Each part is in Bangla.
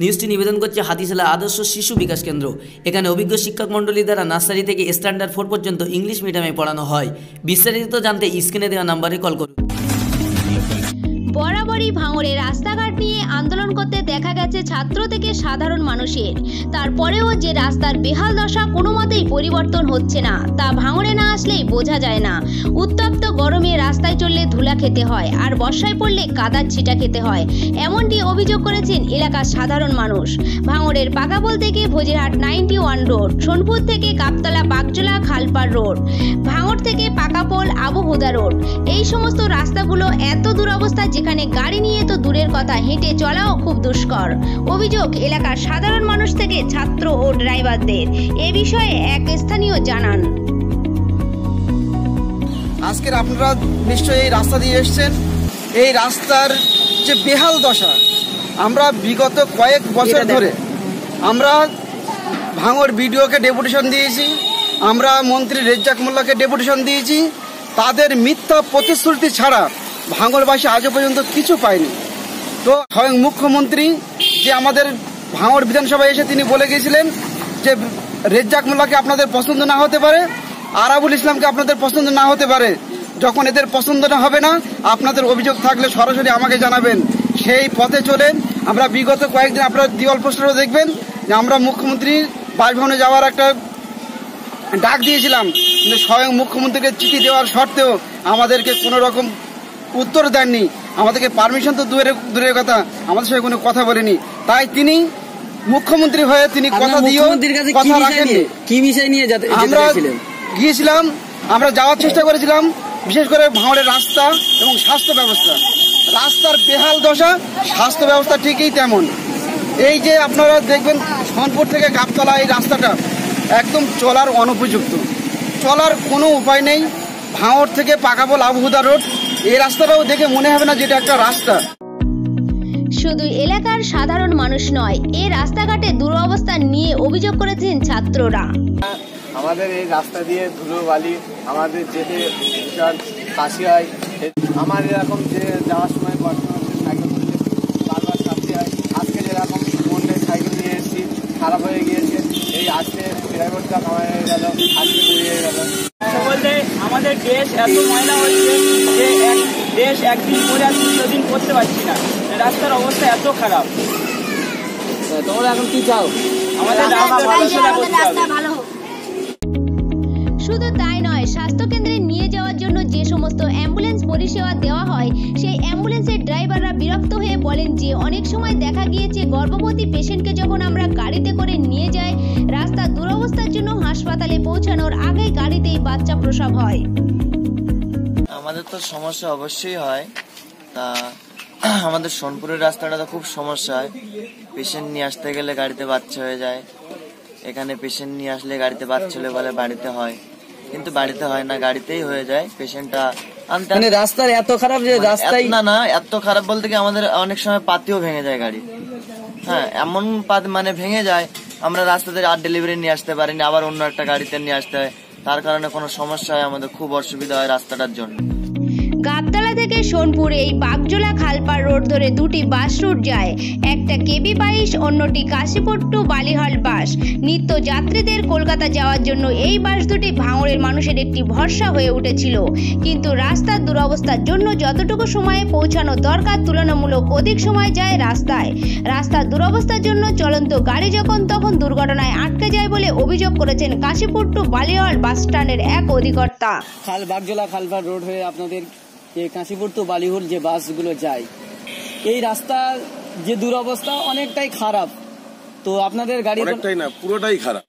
নিউজটি নিবেদন করছে হাতিশালা আদর্শ শিশু বিকাশ কেন্দ্র। এখানে অভিজ্ঞ শিক্ষক মণ্ডলী দ্বারা নার্সারি থেকে স্ট্যান্ডার্ড ফোর পর্যন্ত ইংলিশ মিডিয়ামে পড়ানো হয়। বিস্তারিত জানতে স্ক্রিনে দেওয়া নাম্বারে কল করুন। বরাবরই ভাঙড়ে রাস্তাঘাট নিয়ে আন্দোলন করতে দেখা গেছে ছাত্র থেকে সাধারণ মানুষের। তারপরেও যে রাস্তার বেহাল দশা কোনো মতেই পরিবর্তন হচ্ছে না, তা ভাঙড়ে না আসলেই বোঝা যায় না। উত্তপ্ত গরমে রাস্তায় চললে ধুলা খেতে হয়, আর বর্ষায় পড়লে কাদার ছিটা খেতে হয়। এমনটি অভিযোগ করেছেন এলাকার সাধারণ মানুষ। ভাঙড়ের পাকাবল থেকে Bhojerhat ninety one road, Sonpur থেকে কাপতলা বাগজোলা খালপাড় রোড, ভাঙড় থেকে পাকাপোল আবুহুদা রোড। এই সমস্ত রাস্তাগুলো এত দুরবস্থা যেখানে গাড়ি নিয়ে তো দূরের কথা হেঁটে চলাও খুব দুষ্কর। অভিযোগ এলাকার সাধারণ মানুষ থেকে ছাত্র ও ড্রাইভারদের। এ বিষয়ে এক স্থানীয় জানান। আজকের আপনারা নিশ্চয়ই এই রাস্তা দিয়ে এসছেন। এই রাস্তার যে বেহাল দশা আমরা বিগত কয়েক বছর ধরে আমরা ভাঙর বিডিওকে ডেপুটেশন দিয়েছি আমরা মন্ত্রী রেজ্জাক মোল্লাকে ডেপুটেশন দিয়েছি। তাদের মিথ্যা প্রতিশ্রুতি ছাড়া ভাঙরবাসী আজও পর্যন্ত কিছু পায়নি। তো স্বয়ং মুখ্যমন্ত্রী যে আমাদের ভাঙড় বিধানসভায় এসে তিনি বলে গিয়েছিলেন যে রেজ্জাক মোল্লাকে আপনাদের পছন্দ না হতে পারে, আরাবুল ইসলামকে আপনাদের পছন্দ না হতে পারে। যখন এদের পছন্দ না হবে না, আপনাদের অভিযোগ থাকলে সরাসরি আমাকে জানাবেন। সেই পথে চলে আমরা বিগত কয়েকদিন আপনারা দিওয়াল পোস্টারও দেখবেন, যে আমরা মুখ্যমন্ত্রীর বাসভবনে যাওয়ার একটা ডাক দিয়েছিলাম, কিন্তু স্বয়ং মুখ্যমন্ত্রীকে চিঠি দেওয়ার সত্ত্বেও আমাদেরকে কোনো রকম উত্তর দেননি। আমাদেরকে পারমিশন তো দূরের দূরের কথা আমাদের সঙ্গে কোনো কথা বলেনি। তাই তিনি মুখ্যমন্ত্রী হয়ে তিনি কথা দিয়েও কি কথা রাখেননি। কি বিষয় নিয়ে যেতে আমরা গিয়েছিলাম আমরা যাওয়ার চেষ্টা করেছিলাম বিশেষ করে ভাঙড়ের রাস্তা এবং স্বাস্থ্য ব্যবস্থা। রাস্তার বেহাল দশা স্বাস্থ্য ব্যবস্থা ঠিকই তেমন। এই যে আপনারা দেখবেন সোনপুর থেকে গাবতলা এই রাস্তাটা একদম চলার অনুপযুক্ত। চলার কোনো উপায় নেই। ভাঙড় থেকে পাকাবল আবহুদা রোড এই রাস্তাটাও দেখে মনে হবে না যেটা একটা রাস্তা। শুধু এলাকার সাধারণ মানুষ নয় এ রাস্তাঘাটে দুরবস্থা নিয়ে অভিযোগ করেছেন ছাত্ররা। আমাদের এই রাস্তা দিয়ে ধুলো বালি আমাদের যেতে ভীষণ কাশি হয়। আমার এরকম যে যাওয়ার সময় বর্তমানে সাইকেল করলে বারবার কাশি হয়। আজকে যেরকম মনে সাইকেল নিয়ে এসেছি খারাপ হয়ে গিয়েছে এই আজকে ড্রাইভারটা আমার হয়ে গেল। আজকে ঘুরিয়ে গেল বলতে আমাদের দেশ এত ময়লা হচ্ছে যে এক দেশ একদিন পরে আর দ্বিতীয় দিন করতে পারছি না। রাস্তার অবস্থা এত খারাপ। তোমরা এখন কি চাও? আমাদের রাস্তা ভালো করতে হবে। শুধু তাই নয়, স্বাস্থ্যকেন্দ্রে নিয়ে যাওয়ার জন্য যে সমস্ত অ্যাম্বুলেন্স পরিষেবা দেওয়া হয়, সেই অ্যাম্বুলেন্সের ড্রাইভাররা বিরক্ত হয়ে বলেন যে, অনেক সময় দেখা গিয়েছে গর্ভবতী পেশেন্টকে যখন আমরা গাড়িতে করে নিয়ে যাই, রাস্তার দুরবস্থার জন্য হাসপাতালে পৌঁছানোর আগেই গাড়িতেই বাচ্চা প্রসব হয়। আমাদের তো সমস্যা অবশ্যই হয়। তা, আমাদের সোনপুরের রাস্তাটা তো খুব সমস্যা হয়। পেশেন্ট নিয়ে আসতে গেলে গাড়িতে বাচ্চা হয়ে যায়। এখানে পেশেন্ট নিয়ে আসলে গাড়িতে বাচ্চা হলে বলে বাড়িতে হয়। কিন্তু বাড়িতে হয় না গাড়িতেই হয়ে যায় পেশেন্টটা মানে রাস্তার এত খারাপ যে মানে রাস্তায় না না এত খারাপ বলতে কি আমাদের অনেক সময় পাতিও ভেঙে যায় গাড়ি। হ্যাঁ এমন পাত মানে ভেঙে যায় আমরা রাস্তাতে আর ডেলিভারি নিয়ে আসতে পারিনি আবার অন্য একটা গাড়িতে নিয়ে আসতে হয়। তার কারণে কোনো সমস্যা হয় আমাদের খুব অসুবিধা হয় রাস্তাটার জন্য। সোনপুর এই বাগজোলা খালপাড় রোড ধরে দুটি বাস রুট যায়। একটা কেবি বাইশ, অন্যটি কাশীপুর টু বালিহল বাস। নিত্য যাত্রীদের কলকাতা যাওয়ার জন্য এই বাস দুটি ভাঙড়ের মানুষের একটি ভরসা হয়ে উঠেছিল। কিন্তু রাস্তার দুরবস্থার জন্য যতটুকু সময়ে পৌঁছানো দরকার, তুলনামূলক অধিক সময় যায় রাস্তায়। রাস্তার দুরবস্থার জন্য চলন্ত গাড়ি যখন তখন দুর্ঘটনায় আটকে যায় বলে অভিযোগ করেছেন কাশীপুর টু বালিহল বাস স্ট্যান্ডের এক অধিকর্তা। খাল বাগজোলা খালপাড় রোড হয়ে আপনাদের এই কাশীপুর তো বালিহুল যে বাসগুলো যায়। এই রাস্তার যে দুরবস্থা অনেকটাই খারাপ। তো আপনাদের গাড়ি অনেকটাই না পুরোটাই খারাপ।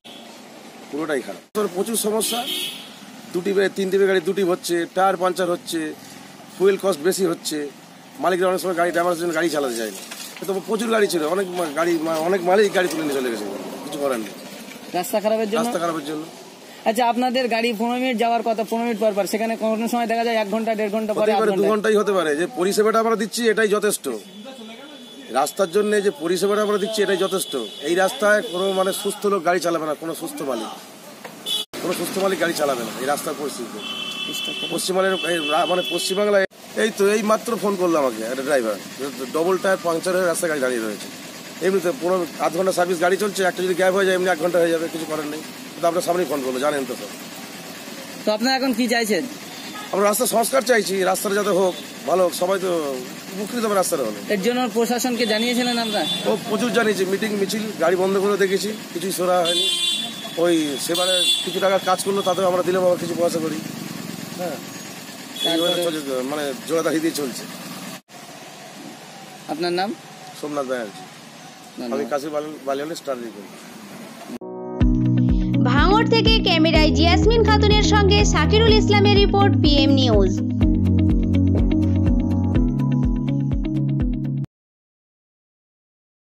পুরোটাই খারাপ। তোর প্রচুর সমস্যা। দুটি বে- তিনটি বে গাড়ি দুটি হচ্ছে টায়ার পাঞ্চার হচ্ছে ফুয়েল কস্ট বেশি হচ্ছে। মালিকরা অনেক সময় গাড়ি ড্রাইভারের জন্য গাড়ি চালাতে যায় না। তো প্রচুর গাড়ি ছিল অনেক গাড়ি অনেক মালিক গাড়ি তুলে নিয়ে চলে গেছে। কিছু করার নেই। রাস্তা খারাপের জন্য? রাস্তা খারাপের জন্য। আচ্ছা আপনাদের গাড়ি পনেরো মিনিট যাওয়ার কথা পনেরো মিনিট পর পর সেখানে কোনো সময় দেখা যায় এক ঘণ্টা দেড় ঘণ্টা পরে পারে দু ঘন্টাই হতে পারে যে পরিষেবাটা আমরা দিচ্ছি এটাই যথেষ্ট। রাস্তার জন্য যে পরিষেবাটা আমরা দিচ্ছি এটাই যথেষ্ট। এই রাস্তায় কোনো মানে সুস্থ লোক গাড়ি চালাবে না কোনো সুস্থ মালিক। কোনো সুস্থ মালিক গাড়ি চালাবে না এই রাস্তার পরিস্থিতি পশ্চিমবঙ্গের এই রা- মানে পশ্চিমবাংলায় এই তো এই মাত্র ফোন করল আমাকে একটা ড্রাইভার ডবল টায়ার পাংচার হয়ে রাস্তায় গাড়ি দাঁড়িয়ে রয়েছে। এমনিতে পনেরো আধ ঘণ্টা সার্ভিস গাড়ি চলছে একটা যদি গ্যাপ হয়ে যায় এমনি এক ঘণ্টা হয়ে যাবে কিছু করার নেই। কিন্তু আপনার সামনেই ফোন করল জানেন তো তো আপনারা এখন কি চাইছেন? আমরা রাস্তা সংস্কার চাইছি রাস্তাটা যাতে হোক ভালো হোক সবাই তো উপকৃত হবে রাস্তাটা হলে। এর জন্য প্রশাসনকে জানিয়েছিলেন আমরা ও প্রচুর জানিয়েছি মিটিং মিছিল গাড়ি বন্ধ করে দেখেছি কিছুই সরা হয়নি। ওই সেবারে কিছু টাকার কাজ করল তাতেও আমরা দিলাম আবার কিছু পয়সা করি। হ্যাঁ মানে জোড়া দাঁড়িয়ে দিয়ে চলছে। আপনার নাম? সোমনাথ ব্যানার্জি। আমি কাশি বালিয়ালে স্টার রিপোর্ট থেকে ক্যামেরায় জিয়াসমিন খাতুনের সঙ্গে সাকিরুল ইসলামের রিপোর্ট পিএম নিউজ।